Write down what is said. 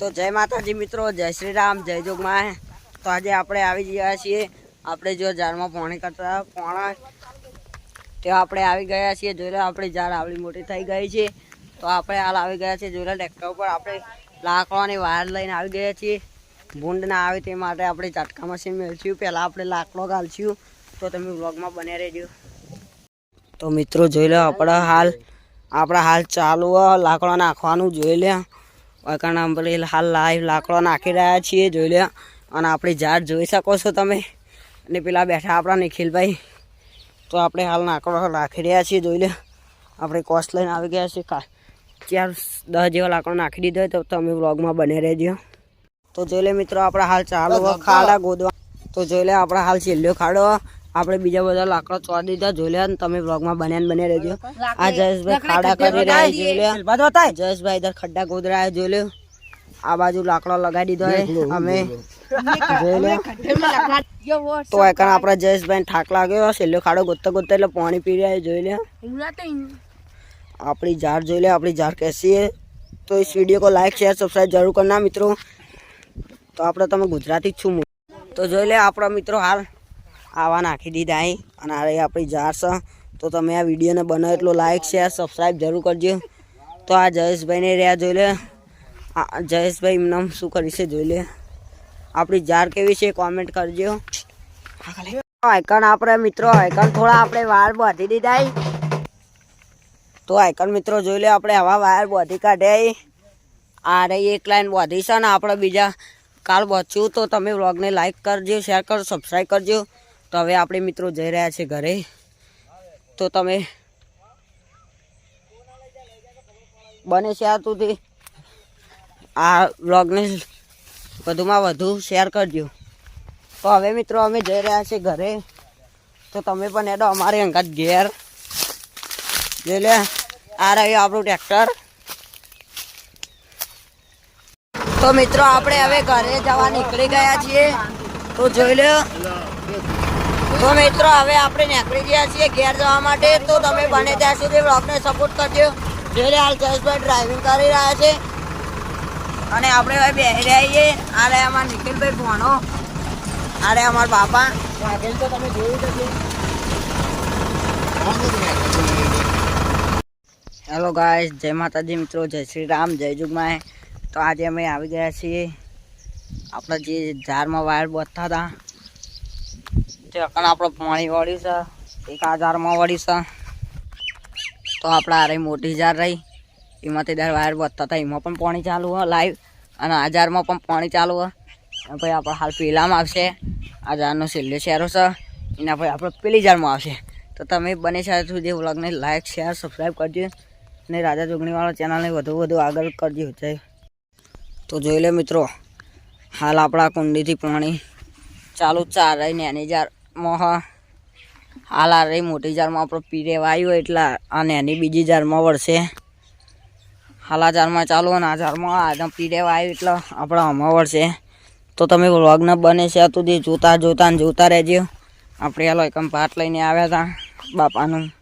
તો જય માતાજી મિત્રો, જય શ્રી રામ જય જોગમાં તો આજે આપણે આવી ગયા છીએ, આપણે જો ઝાડમાં પાણી કરતા પોણા ત્યાં આપણે આવી ગયા છીએ. જોઈ લો, આપણી ઝાડ આવડી મોટી થઈ ગઈ છે. તો આપણે હાલ આવી ગયા છીએ, જોઈ લો, ટ્રેક્ટર ઉપર આપણે લાકડાની વાયર લઈને આવી ગયા છીએ. ભૂંડ ના આવે તે માટે આપણે ઝાટકા મશીન મેળવીશું પહેલાં આપણે લાકડો ગાલશું તો તમે વ્લોગમાં બને રહેજો. તો મિત્રો, જોઈ લો, આપણા હાલ આપણા હાલ ચાલુ, લાકડો નાખવાનું જોઈ લે. કારણ આપણે હાલ લાઈવ લાકડો નાખી રહ્યા છીએ જોઈ લે અને આપણી ઝાડ જોઈ શકો છો તમે. અને પેલા બેઠા આપણા નિખિલભાઈ. તો આપણે હાલ લાકડો નાખી રહ્યા છીએ જોઈ લે આપણે કોસ્ટ લઈને આવી ગયા છીએ. ચાર દસ જેવા લાકડો નાખી દીધો તો તમે વ્લોગમાં બને રહેજો. તો જોઈ લે મિત્રો આપણે હાલ ચાલુ ખાડા ગોદવા તો જોઈ લે આપણે હાલ છેલ્લો ખાડો. આપણે બીજા બધા લાકડા ચોર દીધા જોઈ તમે વ્લોગમાં બન્યા બને રહેજો. આ જયેશભાઈ ખાડા કરી રહ્યા જોઈ જયેશભાઈ ઇધર ખડ્ડા ગોદરા જોઈ લો આ બાજુ લાકડો લગાડી દીધો અમે. તો એક જયેશભાઈ ઠાક લાગ્યો છેલ્લો ખાડો ગોતતા ગોતતા એટલે પાણી પી રહ્યા જોઈ લે આપણી ઝાડ જોઈ લે આપણી ઝાડ કેસી તો એ વીડિયો કો લાઈક શેર સબસ્ક્રાઈબ જરૂર કરના મિત્રો. તો આપણે તમે ગુજરાતી જ છું તો જોઈ લે આપણા મિત્રો હાલ. આવા નાખી દીધા અહીં. અને આ રહી આપણી ઝાડ છે તો તમે આ વિડીયોને બને એટલો લાઇક શેર સબસ્ક્રાઈબ જરૂર કરજો. તો આ જયેશભાઈને રહ્યા જોઈ લે. જયેશભાઈ એમને શું કરી છે જોઈ લે. આપણી જાર કેવી છે કોમેન્ટ કરજો. આઈકન આપણે મિત્રો આઈકન થોડા આપણે વાર બાંધી દીધા તો આઈકન મિત્રો જોઈ લે, આપણે હવા વાયર બાંધી કાઢ્યા આ રહી એક લાઈન બાંધી છે ને, આપણે બીજા કાલ બચ્યું તો તમે વ્લોગને લાઇક કરજો શેર કરો સબસ્ક્રાઈબ કરજો. તો હવે આપણે મિત્રો જઈ રહ્યા છે ઘરે. તો તમે બને ત્યાં સુધી આ વ્લોગને વધુમાં વધુ શેર કરજો. તો હવે મિત્રો અમે જઈ રહ્યા છીએ ઘરે. તો તમે પણ એડો અમારે અંગાત ઘેર. જોઈ લે, આ રહ્યું આપણું ટ્રેક્ટર. તો મિત્રો આપણે હવે ઘરે જવા નીકળી ગયા છીએ. તો જોઈ લો. તો મિત્રો, હવે આપણે નીકળી ગયા છીએ ઘેર જવા માટે. તો તમે બને ત્યાં સુધી બ્લોગને સપોર્ટ કરજો. લે હાલ જયેશભાઈ ડ્રાઇવિંગ કરી રહ્યા છે. અને આપણે હવે બેસી રહ્યા છીએ આ રહ્યા અમારા નિખિલભાઈ ભણો. આ રહ્યા અમારા બાપા. તો તમે જોયું તો હેલો ગાય જય માતાજી મિત્રો, જય શ્રી રામ, જય જુગમાય તો આજે અમે આવી ગયા છીએ. આપણા જે ઝાડમાં વાયર બોધતા હતા. તે આપણે પાણી વળ્યું છે. એક હજારમાં વળી છે. તો આપણે આ રહી મોટી જાર રહી. એમાંથી દર વાયર વધતા હતા. એમાં પણ પાણી ચાલુ હોય લાઈવ અને હજારમાં પણ પાણી ચાલુ હોય. પછી આપણે હાલ પેલામાં આવશે. હજારનો છેલ્લો શેરો છે. એના પછી આપણે પેલી ઝાડમાં આવશે. તો તમે બને છે સુધી વ્લોગને લાઈક શેર સબસ્ક્રાઈબ કરજો. અને રાજા જોગણીવાળા ચેનલને વધુ વધુ આગળ કરજો. જય તો જોઈ લે મિત્રો, હાલ આપણા કુંડીથી પાણી ચાલુ જ રહીને એની રહી જારમાં હાલ આ રહી મોટી જારમાં આપણો પીરે વાયું એટલે, અને એની બીજી જારમાં વળશે હાલ આ જારમાં ચાલુ અને આ જારમાં, આ પીરે વાયું એટલે આપણા આમાં વળશે તો તમે વ્લોગને બને છે સુધી જોતા જોતા ને જોતા રહેજો. આપણે આ એકમ પાટ લઈને આવ્યા હતા બાપાનું.